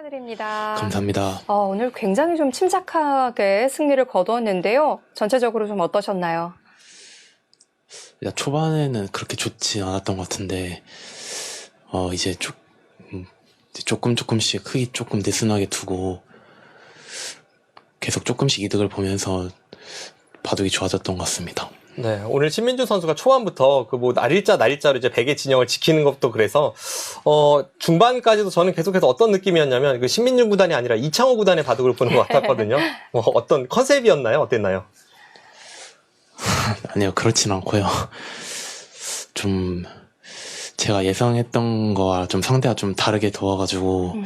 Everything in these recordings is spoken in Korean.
축하드립니다. 감사합니다. 어, 오늘 굉장히 좀 침착하게 승리를 거두었는데요. 전체적으로 좀 어떠셨나요? 일단 초반에는 그렇게 좋지 않았던 것 같은데 어 이제 조, 음, 이제 조금 조금씩 크기 조금 느슨하게 두고 계속 조금씩 이득을 보면서 바둑이 좋아졌던 것 같습니다. 네, 오늘 신민주 선수가 초반부터 그 뭐 날일자 날일자로 이제 백의 진영을 지키는 것도 그래서 어 중반까지도 저는 계속해서 어떤 느낌이었냐면 그 신민주 구단이 아니라 이창호 구단의 바둑을 보는 것 같았거든요. 뭐 어떤 컨셉이었나요? 어땠나요? 아니요 그렇진 않고요. 좀 제가 예상했던 거와 좀 상대가 좀 다르게 도와가지고 음.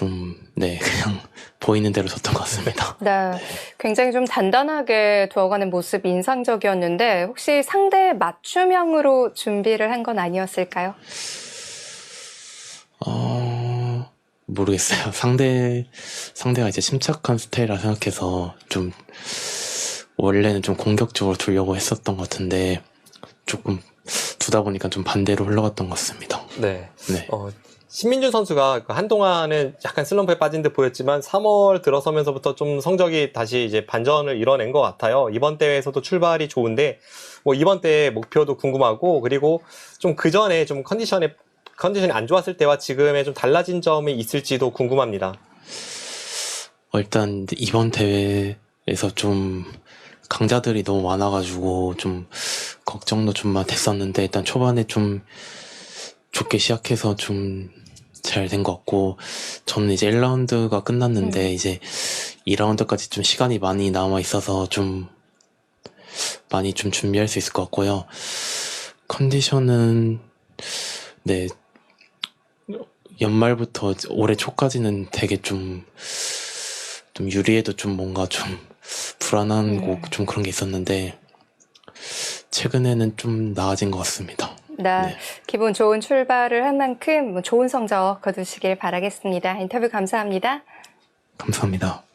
좀 네 그냥 보이는 대로 졌던 것 같습니다. 네, 굉장히 좀 단단하게 두어가는 모습이 인상적이었는데 혹시 상대 맞춤형으로 준비를 한 건 아니었을까요? 어, 모르겠어요. 상대, 상대가 이제 침착한 스타일이라 생각해서 좀, 원래는 좀 공격적으로 두려고 했었던 것 같은데, 조금 두다 보니까 좀 반대로 흘러갔던 것 같습니다. 네. 네. 어, 신민준 선수가 그 한동안은 약간 슬럼프에 빠진 듯 보였지만 3월 들어서면서부터 좀 성적이 다시 이제 반전을 이뤄낸 것 같아요. 이번 대회에서도 출발이 좋은데 뭐 이번 대회 목표도 궁금하고 그리고 좀 그 전에 좀 컨디션에 컨디션이 안 좋았을 때와 지금의 좀 달라진 점이 있을지도 궁금합니다. 어, 일단 이번 대회에서 좀 강자들이 너무 많아가지고 좀 걱정도 좀만 됐었는데 일단 초반에 좀 좋게 시작해서 좀 잘 된 것 같고 저는 이제 1라운드가 끝났는데 음. 이제 2라운드까지 좀 시간이 많이 남아 있어서 좀 많이 좀 준비할 수 있을 것 같고요. 컨디션은 네 연말부터 올해 초까지는 되게 좀, 좀 유리해도 좀 뭔가 좀 불안한 음. 곡좀 그런 게 있었는데, 최근에는 좀 나아진 것 같습니다. 네, 네. 기분 좋은 출발을 한 만큼 뭐 좋은 성적 거두시길 바라겠습니다. 인터뷰 감사합니다. 감사합니다.